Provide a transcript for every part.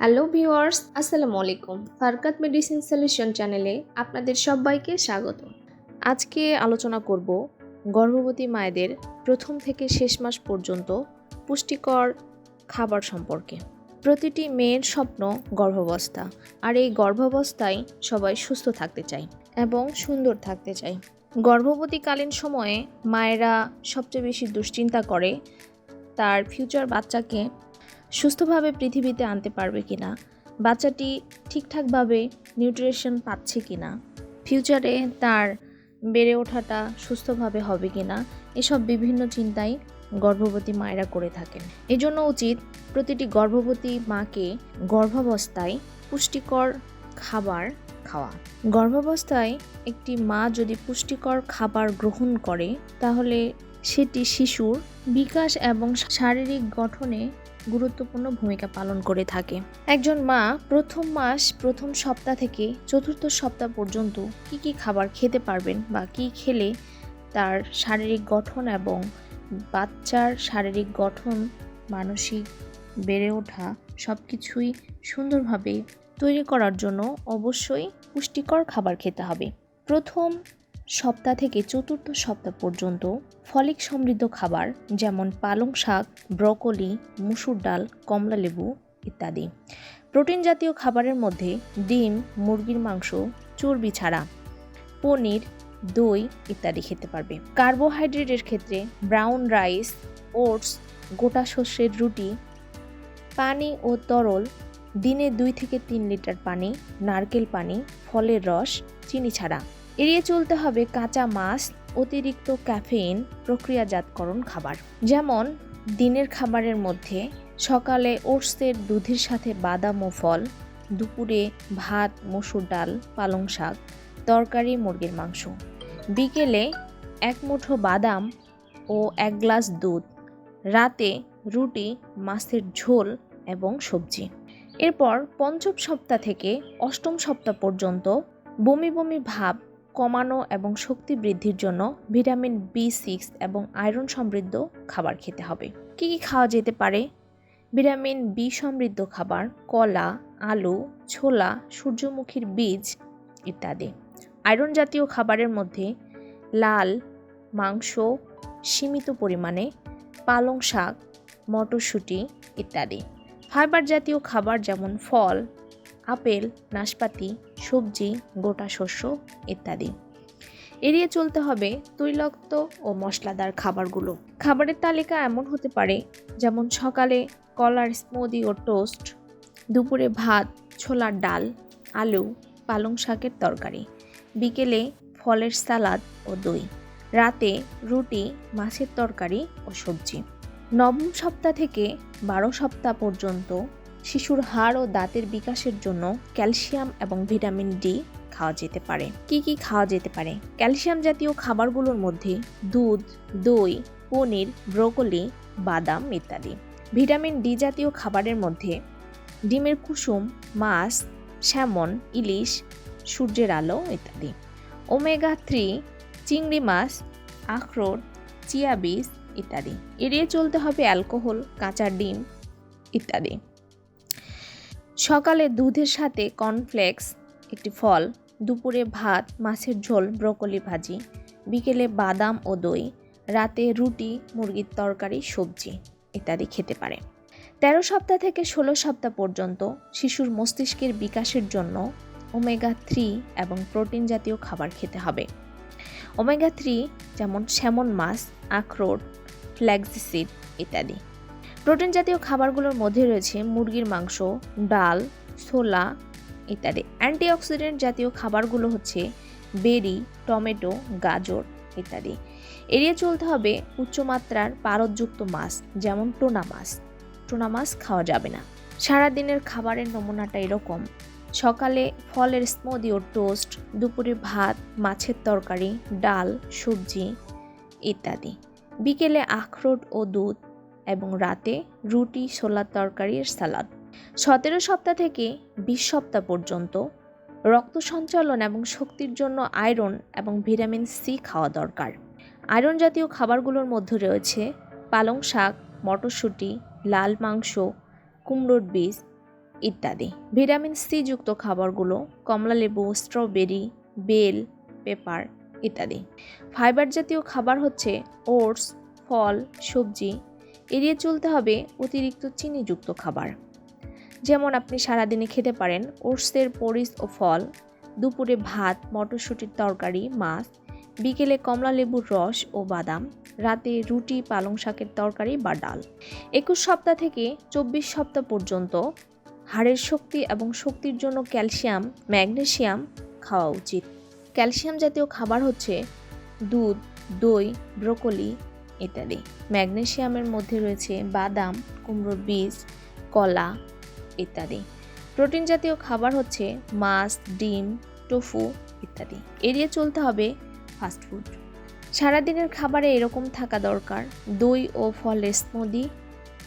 Hello viewers, আসসালামু আলাইকুম। ফারকাত medicine solution চ্যানেলে আপনাদের সবাইকে স্বাগত। আজকে আলোচনা করব গর্ভবতী মায়েদের প্রথম থেকে শেষ মাস পর্যন্ত পুষ্টিকর খাবার সম্পর্কে। প্রতিটি মেয়ের স্বপ্ন গর্ভাবস্থা, আর এই গর্ভাবস্থায় সবাই সুস্থ থাকতে চায় এবং সুন্দর থাকতে চায়। গর্ভবতীকালীন সময়ে মায়েরা সবচেয়ে বেশি দুশ্চিন্তা করে তার ফিউচার বাচ্চাকে সুস্থভাবে পৃথিবীতে আনতে পারবে কিনা বাচ্চাটি ঠিকঠাকভাবে নিউট্রিশন পাচ্ছে কিনা ফিউচারে তার বেড়ে ওঠাটা সুস্থভাবে হবে কিনা এসব বিভিন্ন চিন্তাই গর্ভবতী মায়েরা করে থাকেন। এজন্য উচিত প্রতিটি গর্ভবতী মাকে গর্ভাবস্থায় পুষ্টিকর খাবার খাওয়া। গর্ভাবস্থায় একটি মা যদি পুষ্টিকর খাবার গ্রহণ করে, তাহলে সেটি শিশুর বিকাশ এবং শারীরিক গঠনে গুরুত্বপূর্ণ ভূমিকা পালন করে থাকে। একজন মা প্রথম মাস প্রথম সপ্তাহ থেকে চতুর্থ সপ্তাহ পর্যন্ত কি কি খাবার খেতে পারবেন বা কি খেলে তার শারীরিক গঠন এবং বাচ্চার শারীরিক গঠন, মানসিক বেড়ে ওঠা সব কিছুই সুন্দরভাবে তৈরি করার জন্য অবশ্যই পুষ্টিকর খাবার খেতে হবে। প্রথম সপ্তাহ থেকে চতুর্থ সপ্তাহ পর্যন্ত ফলিক সমৃদ্ধ খাবার যেমন পালং শাক, ব্রকলি, মুসুর ডাল কমলালেবু ইত্যাদি। প্রোটিন জাতীয় খাবারের মধ্যে ডিম, মুরগির মাংস, চর্বি ছাড়া পনির, দই ইত্যাদি খেতে পারবে। কার্বোহাইড্রেটের ক্ষেত্রে ব্রাউন রাইস, ওটস, গোটা শস্যের রুটি, পানি ও তরল, দিনে দুই থেকে তিন লিটার পানি, নারকেল পানি, ফলের রস, চিনি ছাড়া। এড়িয়ে চলতে হবে কাঁচা মাছ, অতিরিক্ত ক্যাফেইন, প্রক্রিয়াজাতকরণ খাবার। যেমন, দিনের খাবারের মধ্যে সকালে ওটসের দুধের সাথে বাদাম ও ফল, দুপুরে ভাত, মসুর ডাল, পালং শাক, তরকারি, মুরগির মাংস। বিকেলে এক মুঠো বাদাম ও এক গ্লাস দুধ, রাতে রুটি, মাছের ঝোল এবং সবজি। এরপর পঞ্চম সপ্তাহ থেকে অষ্টম সপ্তাহ পর্যন্ত বমি বমি ভাব কমানো এবং শক্তি বৃদ্ধির জন্য ভিটামিন বি সিক্স এবং আয়রন সমৃদ্ধ খাবার খেতে হবে। কি কি খাওয়া যেতে পারে? ভিটামিন বি সমৃদ্ধ খাবার, কলা, আলু, ছোলা, সূর্যমুখীর বীজ ইত্যাদি। আয়রন জাতীয় খাবারের মধ্যে লাল, মাংস, সীমিত পরিমাণে পালং শাক, মটরশুঁটি ইত্যাদি। ফাইবার জাতীয় খাবার যেমন ফল, আপেল, নাশপাতি সবজি, গোটা শস্য ইত্যাদি। এড়িয়ে চলতে হবে তৈলাক্ত ও মশলাদার খাবারগুলো। খাবারের তালিকা এমন হতে পারে, যেমন সকালে কলার স্মুদি ও টোস্ট, দুপুরে ভাত, ছোলার ডাল, আলু, পালং শাকের তরকারি, বিকেলে ফলের সালাদ ও দই, রাতে রুটি, মাছের তরকারি ও সবজি। নবম সপ্তাহ থেকে বারো সপ্তাহ পর্যন্ত শিশুর হাড় ও দাঁতের বিকাশের জন্য ক্যালসিয়াম এবং ভিটামিন ডি খাওয়া যেতে পারে। কি কি খাওয়া যেতে পারে? ক্যালসিয়াম জাতীয় খাবারগুলোর মধ্যে দুধ, দই, পনির, ব্রোকলি, বাদাম ইত্যাদি। ভিটামিন ডি জাতীয় খাবারের মধ্যে ডিমের কুসুম, মাছ, স্যামন, ইলিশ, সূর্যের আলো ইত্যাদি। ওমেগা থ্রি, চিংড়ি মাছ, আখরোট, চিয়া বীজ ইত্যাদি। এড়িয়ে চলতে হবে অ্যালকোহল, কাঁচা ডিম ইত্যাদি। সকালে দুধের সাথে কর্নফ্লেক্স একটি ফল, দুপুরে ভাত, মাছের ঝোল ব্রকলি ভাজি, বিকেলে বাদাম ও দই, রাতে রুটি, মুরগির তরকারি, সবজি ইত্যাদি খেতে পারে। তেরো সপ্তাহ থেকে ষোলো সপ্তাহ পর্যন্ত শিশুর মস্তিষ্কের বিকাশের জন্য ওমেগা থ্রি এবং প্রোটিন জাতীয় খাবার খেতে হবে। ওমেগা থ্রি যেমন স্যামন মাছ, আখরোট ফ্ল্যাক্সিসিড ইত্যাদি। প্রোটিন জাতীয় খাবারগুলোর মধ্যে রয়েছে মুরগির মাংস, ডাল, ছোলা ইত্যাদি। অ্যান্টিঅক্সিডেন্ট জাতীয় খাবারগুলো হচ্ছে বেরি, টমেটো, গাজর ইত্যাদি। এড়িয়ে চলতে হবে উচ্চমাত্রার পারদযুক্ত মাছ, যেমন টোনা মাছ। টোনা মাছ খাওয়া যাবে না। সারাদিনের খাবারের নমুনাটা এরকম। সকালে ফলের স্মুদি ও টোস্ট দুপুরে ভাত, মাছের তরকারি, ডাল, সবজি ইত্যাদি। বিকেলে আখরোট ও দুধ এবং রাতে রুটি, ছোলার তরকারির সালাদ। সতেরো সপ্তাহ থেকে বিশ সপ্তাহ পর্যন্ত রক্ত সঞ্চালন এবং শক্তির জন্য আয়রন এবং ভিটামিন সি খাওয়া দরকার। আয়রন জাতীয় খাবারগুলোর মধ্যে রয়েছে পালং শাক, মটরশুঁটি, লাল মাংস, কুমড়োর বীজ ইত্যাদি। ভিটামিন সি যুক্ত খাবারগুলো কমলালেবু স্ট্রবেরি, বেল, পেপার ইত্যাদি। ফাইবার জাতীয় খাবার হচ্ছে ওটস, ফল, সবজি এড়িয়ে চলতে হবে অতিরিক্ত চিনিযুক্ত খাবার। যেমন আপনি সারাদিনে খেতে পারেন ওটসের পরিস ও ফল, দুপুরে ভাত, মটরশুঁটির তরকারি, মাছ, বিকেলে কমলা লেবুর রস ও বাদাম, রাতে রুটি, পালং শাকের তরকারি বা ডাল। একুশ সপ্তাহ থেকে চব্বিশ সপ্তাহ পর্যন্ত হাড়ের শক্তি এবং শক্তির জন্য ক্যালসিয়াম, ম্যাগনেসিয়াম খাওয়া উচিত। ক্যালসিয়াম জাতীয় খাবার হচ্ছে দুধ, দই, ব্রোকলি ইত্যাদি। ম্যাগনেশিয়ামের মধ্যে রয়েছে বাদাম কুমড়োর বীজ, কলা ইত্যাদি। প্রোটিন জাতীয় খাবার হচ্ছে মাছ, ডিম, টোফু ইত্যাদি। এড়িয়ে চলতে হবে ফাস্টফুড সারাদিনের খাবারে এরকম থাকা দরকার। দই ও ফলের স্মুদি।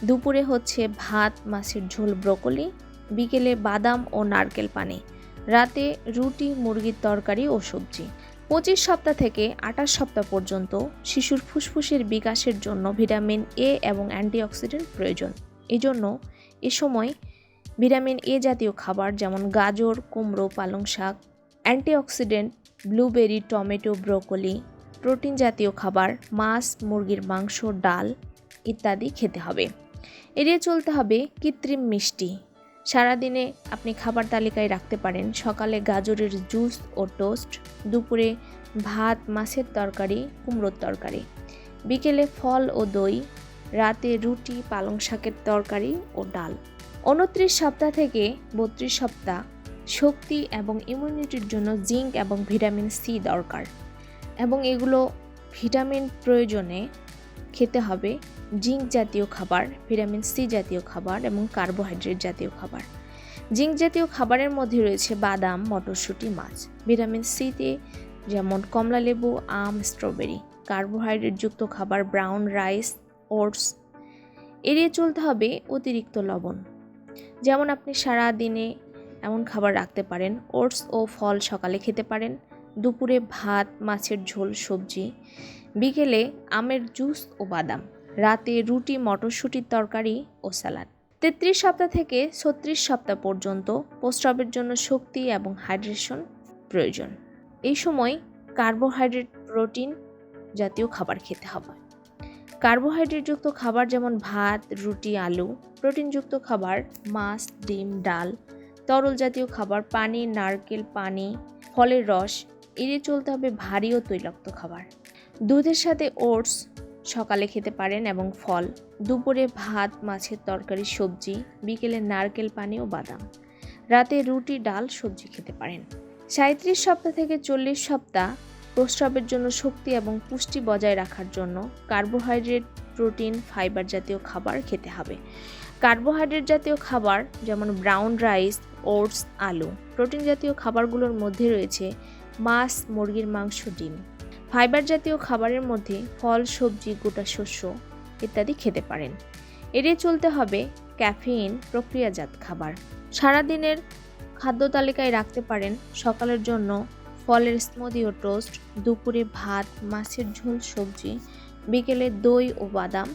দুপুরে হচ্ছে ভাত, মাছের ঝোল, ব্রকলি। বিকেলে বাদাম ও নারকেল পানি। রাতে রুটি, মুরগির তরকারি ও সবজি। পঁচিশ সপ্তাহ থেকে আঠাশ সপ্তাহ পর্যন্ত শিশুর ফুসফুসের বিকাশের জন্য ভিটামিন এ এবং অ্যান্টিঅক্সিডেন্ট প্রয়োজন। এজন্য এ সময় ভিটামিন এ জাতীয় খাবার যেমন গাজর, কুমড়ো, পালং শাক, antioxidant, blueberry, tomato, broccoli, protein জাতীয় খাবার, মাছ, মুরগির মাংস, ডাল ইত্যাদি খেতে হবে। এড়িয়ে চলতে হবে কৃত্রিম মিষ্টি। সারাদিনে আপনি খাবার তালিকায় রাখতে পারেন। সকালে গাজরের জুস ও টোস্ট, দুপুরে ভাত, মাছের তরকারি, কুমড়োর তরকারি। বিকেলে ফল ও দই, রাতে রুটি, পালং শাকের তরকারি ও ডাল। উনত্রিশ সপ্তাহ থেকে বত্রিশ সপ্তাহ শক্তি এবং ইমিউনিটির জন্য জিঙ্ক এবং ভিটামিন সি দরকার। এবং এগুলো ভিটামিন প্রয়োজনে খেতে হবে জিঙ্ক জাতীয় খাবার, ভিটামিন সি জাতীয় খাবার এবং কার্বোহাইড্রেট জাতীয় খাবার। জিঙ্ক জাতীয় খাবারের মধ্যে রয়েছে বাদাম, মটরশুঁটি, মাছ। ভিটামিন সিতে যেমন কমলালেবু আম, স্ট্রবেরি। কার্বোহাইড্রেটযুক্ত খাবার ব্রাউন রাইস, ওটস, এড়িয়ে চলতে হবে অতিরিক্ত লবণ। যেমন আপনি সারা দিনে এমন খাবার রাখতে পারেন, ওটস ও ফল সকালে খেতে পারেন। দুপুরে ভাত, মাছের ঝোল, সবজি বিকেলে আমের জুস ও বাদাম, রাতে রুটি, মটরশুঁটির তরকারি ও স্যালাড। তেত্রিশ সপ্তাহ থেকে ছত্রিশ সপ্তাহ পর্যন্ত প্রস্রাবের জন্য শক্তি এবং হাইড্রেশন প্রয়োজন। এই সময় কার্বোহাইড্রেট প্রোটিন জাতীয় খাবার খেতে হবে। কার্বোহাইড্রেটযুক্ত খাবার যেমন ভাত, রুটি, আলু প্রোটিনযুক্ত খাবার, মাছ, ডিম, ডাল, তরল জাতীয় খাবার, পানি, নারকেল, পানি, ফলের রস, এড়িয়ে চলতে হবে ভারী ও তৈলাক্ত খাবার। দুধের সাথে ওটস সকালে খেতে পারেন এবং ফল। দুপুরে ভাত, মাছের তরকারি, সবজি, বিকেলে নারকেল পানি ও বাদাম। রাতে রুটি, ডাল, সবজি খেতে পারেন। সাঁত্রিশ সপ্তাহ থেকে চল্লিশ সপ্তাহ প্রস্রাবের জন্য শক্তি এবং পুষ্টি বজায় রাখার জন্য কার্বোহাইড্রেট, প্রোটিন, ফাইবার জাতীয় খাবার খেতে হবে। কার্বোহাইড্রেট জাতীয় খাবার যেমন ব্রাউন রাইস, ওটস, আলু, প্রোটিন জাতীয় খাবারগুলোর মধ্যে রয়েছে মাছ, মুরগির মাংস, ডিম। ফাইবার জাতীয় খাবারের মধ্যে ফল, সবজি, গোটা শস্য ইত্যাদি খেতে পারেন। এড়িয়ে চলতে হবে ক্যাফেইন প্রক্রিয়াজাত খাবার। সারাদিনের খাদ্য তালিকায় রাখতে পারেন সকালের জন্য ফলের স্মুদি ও টোস্ট দুপুরে ভাত, মাছের ঝোল, সবজি, বিকেলে দই ও বাদাম,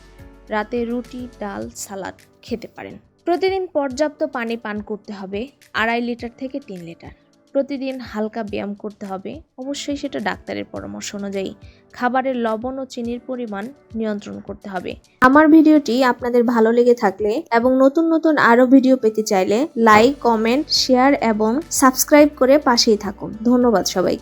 রাতে রুটি, ডাল, সালাদ খেতে পারেন। প্রতিদিন পর্যাপ্ত পানি পান করতে হবে আড়াই লিটার থেকে তিন লিটার। প্রতিদিন হালকা ব্যায়াম করতে হবে। অবশ্যই সেটা ডাক্তারের পরামর্শ অনুযায়ী। খাবারের লবণ ও চিনির পরিমাণ নিয়ন্ত্রণ করতে হবে। আমার ভিডিওটি আপনাদের ভালো লেগে থাকলে এবং নতুন নতুন আরও ভিডিও পেতে চাইলে লাইক, কমেন্ট, শেয়ার এবং সাবস্ক্রাইব করে পাশেই থাকুন। ধন্যবাদ সবাই